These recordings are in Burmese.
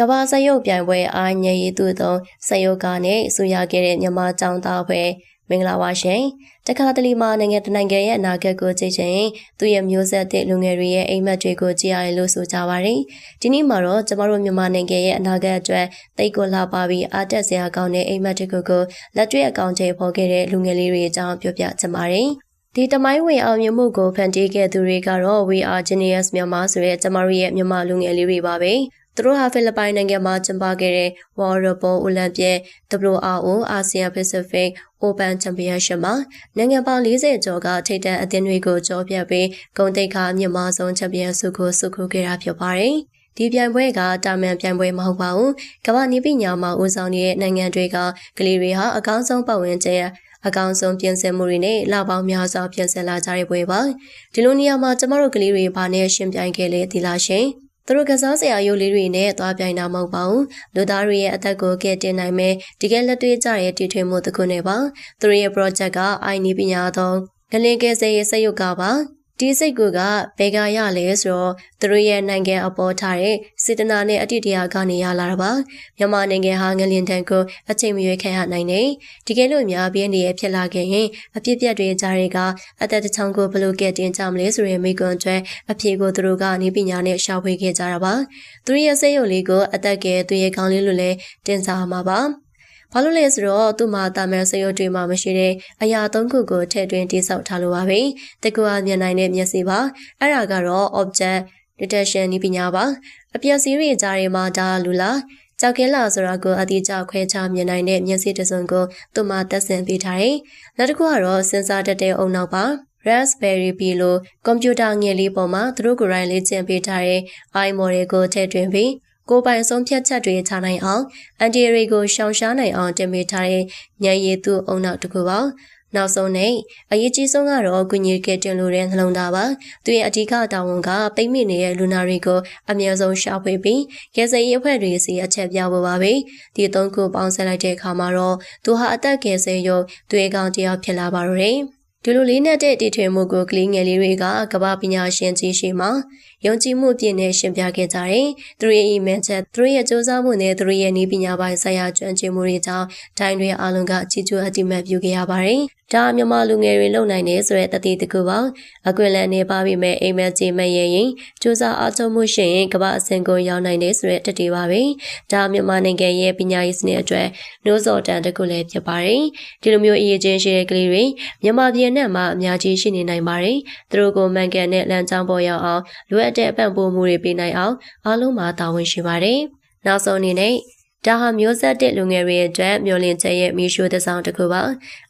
ကဘာစရုပ်ပြိုင်ပွဲအားညရည်သူသုံးစရုပ်ကနဲ့ဆူရခဲ့တဲ့မြန်မာကျောင်းသားဖွဲ့မင်္ဂလာပါရှင်တခါတလီမှာနိုင်ငံတနိုင်ငံရဲ့အနာဂတ်ကိုကြည့်ချင်သူ့ရဲ့မျိုးဆက်တဲ့လူငယ်တွေရဲ့အိမ်မက်တွေကိုကြည့်ရတယ်လို့ဆိုကြပါတယ်ဒီနေ့မှာတော့ကျမတို့မြန်မာနိုင်ငံရဲ့အနာဂတ်အတွက်တိတ်ကိုလာပါပြီးအားတက်စရာကောင်းတဲ့အိမ်မက်တွေကိုကိုလက်တွေ့အကောင့်တွေဖော်ခဲ့တဲ့လူငယ်လေးတွေအကြောင်းပြောပြချင်ပါတယ်ဒီတမိုင်းဝင်အောင်မြင်မှုကိုဖန်တီးခဲ့သူတွေကတော့ We Are Genius မြန်မာဆိုတဲ့ကျမတို့ရဲ့မြန်မာလူငယ်လေးတွေပါပဲ။ သူတို့ဟာဖိလစ်ပိုင်နိုင်ငံမှာကျင်းပခဲ့တဲ့ Waterpolo Olympic WRO ASEAN Pacific Open Championship မှာနိုင်ငံပေါင်း40ကျော်ကထိပ်တန်းအသင်းတွေကိုကြောပြပြီးဂုဏ်သိက္ခာအမြင့်မားဆုံးချန်ပီယံဆုကိုဆုခူခဲ့တာဖြစ်ပါတယ်။ဒီပြိုင်ပွဲကတာမန်ပြိုင်ပွဲမဟုတ်ပါဘူး။ကမ္ဘာနည်းပညာမှာဦးဆောင်နေတဲ့နိုင်ငံတွေကကလေးတွေဟာအကောင်းဆုံးပတ်ဝန်းကျင်အကောင်ဆုံးပြင်ဆင်မှုတွေနဲ့လောက်ပေါင်းများစွာပြင်ဆင်လာကြတဲ့ပွဲပါဒီလိုနေရာမှာကျမတို့ကလေးတွေဘာနဲ့ရှင်ပြိုင်ခဲ့လဲဒီလားရှင် သူတို့ကစားစရာရုပ်လေးတွေနဲ့သွားပြိုင်တာမဟုတ်ပါဘူးလူသားတွေရဲ့အသက်ကိုကယ်တင်နိုင်မယ်တကယ်လက်တွေ့ကျတဲ့တည်ထွေမှုတစ်ခုနဲ့ပါသူတို့ရဲ့ project က IT ပညာသောငလင်ကယ်ဆယ်ရေးစက်ရုပ်ကပါ ဒီစိတ်ကူကဘယ်ကရလဲဆိုတော့သူတို့ရဲ့နိုင်ငံအပေါ်ထားတဲ့စေတနာနဲ့အတ္တိတရားကနေရလာတာပါမြန်မာနိုင်ငံဟာငလျင်တန်ကိုအချိန်မရွေးခံရနိုင်တယ်ဒီကဲလို့များပြင်းနေရဖြစ်လာခဲ့ရင်အပြစ်ပြက်တွေကြားတွေကအသက်တစ်ချောင်းကိုဘလို့ကဲတင်ကြမလဲဆိုရင်မိကွန်ကျွဲအဖြေကိုသူတို့ကနေပညာနဲ့ရှာဖွေခဲ့ကြတာပါသူတို့ရဲ့စိတ်ရုပ်လေးကိုအသက်ကဲသူရဲ့ခေါင်းလေးလိုလဲတင်စားမှာပါ ဘာလို့လဲဆိုတော့သူ့မှာတာမန်စရုပ်တွေမှာမရှိတဲ့အရာသုံးခုကိုထည့်သွင်းတိစောက်ထားလိုပါပဲ။တကူအားမြင်နိုင်တဲ့မျက်စိပါ။အဲ့ဒါကတော့ object detection နည်းပညာပါ။အပြည့်စည်းတွေကြားတွေမှာဒါလူလားကြောက်ကဲလာဆိုတာကိုအတိအကျခွဲခြားမြင်နိုင်တဲ့မျက်စိတစ်စုံကိုသူ့မှာတက်ဆင်ပေးထားတယ်။နောက်တစ်ခုကတော့စင်ဆာတက်တဲ့အုံနောက်ပါ။ Raspberry Pi လိုကွန်ပျူတာငယ်လေးပေါ်မှာသူတို့ကိုယ်တိုင်လေ့ကျင့်ပေးထားတဲ့ i model ကိုထည့်သွင်းပြီး ကိုပိုင်ဆုံးဖြတ်ချက်တွေချနိုင်အောင်အန်တီရီကိုရှောင်ရှားနိုင်အောင်တင်ပေးထားတဲ့ညံရည်သူအုံနောက်တစ်ခုပါနောက်ဆုံးနဲ့အရေးကြီးဆုံးကတော့ကုညီကတင်လို့တဲ့နှလုံးသားပါသူရဲ့အဓိကတာဝန်ကပိတ်မိနေတဲ့လူနာတွေကိုအမြဲဆုံးရှာဖွေပြီးကယ်ဆယ်ရေးအဖွဲ့တွေစီအချက်ပြဖို့ပါပဲဒီသုံးခုပေါင်းစပ်လိုက်တဲ့အခါမှာတော့သူဟာအသက်ကယ်ဆယ်ရုံသူ့အကောင်တယောက်ဖြစ်လာပါတော့တယ် ဒီလိုလေးနဲ့တဲ့တည်ထွေမှုကိုကလေးငယ်လေးတွေကကမ္ဘာပညာရှင်ကြီးရှိမှယုံကြည်မှုအပြည့်နဲ့ရှင်းပြခဲ့ကြတယ်။သူတို့ရဲ့ email ချက်သူတို့ရဲ့စူးစမ်းမှုနဲ့သူတို့ရဲ့နည်းပညာပိုင်းဆိုင်ရာကျွမ်းကျင်မှုတွေကြောင့်တိုင်းတွေအလုံးကကြီးကျယ်အတိမတ်ပြုခဲ့ရပါတယ်။ ဒါမြန်မာလူငယ်တွေလုံနိုင်နေဆိုတဲ့တတိတကူပါ။အကွင်လန်နေပါပြီမဲ့အိမ်မက်ကြီးမရရင်စူးစမ်းအားထုတ်မှုရှင်ကမ္ဘာအဆင့်ကိုရောက်နိုင်နေဆိုတဲ့တတိပါပဲ။ဒါမြန်မာနိုင်ငံရဲ့ပညာရေးစနစ်အတွက်နှိုးစော်တန်တကူလည်းဖြစ်ပါတယ်။ဒီလိုမျိုးအရေးချင်းရှိတဲ့ကလေးတွေမြန်မာပြည်နဲ့မှာအများကြီးရှိနေနိုင်ပါတယ်။သူတို့ကိုမှန်ကန်တဲ့လမ်းကြောင်းပေါ်ရောက်အောင်လိုအပ်တဲ့ပံ့ပိုးမှုတွေပေးနိုင်အောင်အားလုံးမှာတာဝန်ရှိပါတယ်။နောက်ဆုံးအနေနဲ့ ဒါဟာမျိုးဆက်တဲ့လူငယ်တွေအတွက်မျောလင့်ချက်ရဲ့မိရှုသဆောင်တစ်ခုပါ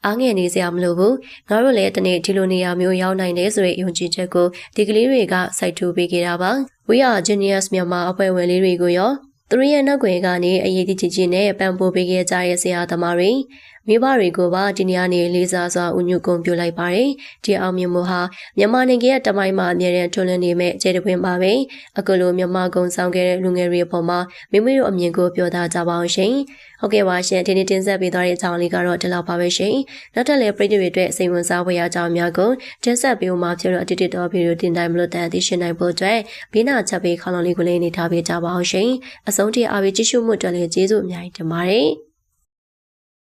အားငယ်နေစရာမလိုဘူးငါတို့လည်းတနေ့ဒီလိုနေရာမျိုးရောက်နိုင်တယ်ဆိုတဲ့ယုံကြည်ချက်ကိုဒီကလေးတွေကစိုက်ထူပေးခဲ့တာပါ We are Genius မြန်မာအဖွဲ့ဝင်လေးတွေကိုရောသူတို့ရဲ့နောက်ွယ်ကနေအရေးကြီးကြီးနဲ့ပံ့ပိုးပေးခဲ့ကြတဲ့ဆရာသမားတွေ မိဘတွေကိုပါဒီနေ့ကနေလေးစားစွာဥညွတ်ကုန်ပြုလိုက်ပါတယ်။ဒီအောင်မြင်မှုဟာမြန်မာနိုင်ငံရဲ့တမိုင်းမှာအမြဲတမ်းထွန်းလင်းနေမဲ့ခြေတပွင့်ပါပဲ။အခုလိုမြန်မာကုံဆောင်ခဲ့တဲ့လူငယ်တွေအပေါ်မှာမိမိတို့အမြင်ကိုပြောသားကြပါအောင်ရှင်။ဟုတ်ကဲ့ပါရှင်ဒီနေ့တင်ဆက်ပေးသွားတဲ့အကြောင်းလေးကတော့ဒီလောက်ပါပဲရှင်။နောက်ထပ်လည်းပရိသတ်တွေအတွက်စိတ်ဝင်စားဖွယ်အကြောင်းများကိုတင်ဆက်ပေးမှာဖြစ်တော့အတိတ်တော်ဗီဒီယိုတင်တိုင်းမလို့တန်သိရှင်နိုင်ဖို့အတွက်ဘိနာချက်ပေးခေါင်းလုံးလေးကိုလေးနေထားပေးကြပါအောင်ရှင်။အဆုံးထိအားပေးကြည့်ရှုမှုအတွက်လည်းကျေးဇူးအများကြီးတင်ပါတယ်။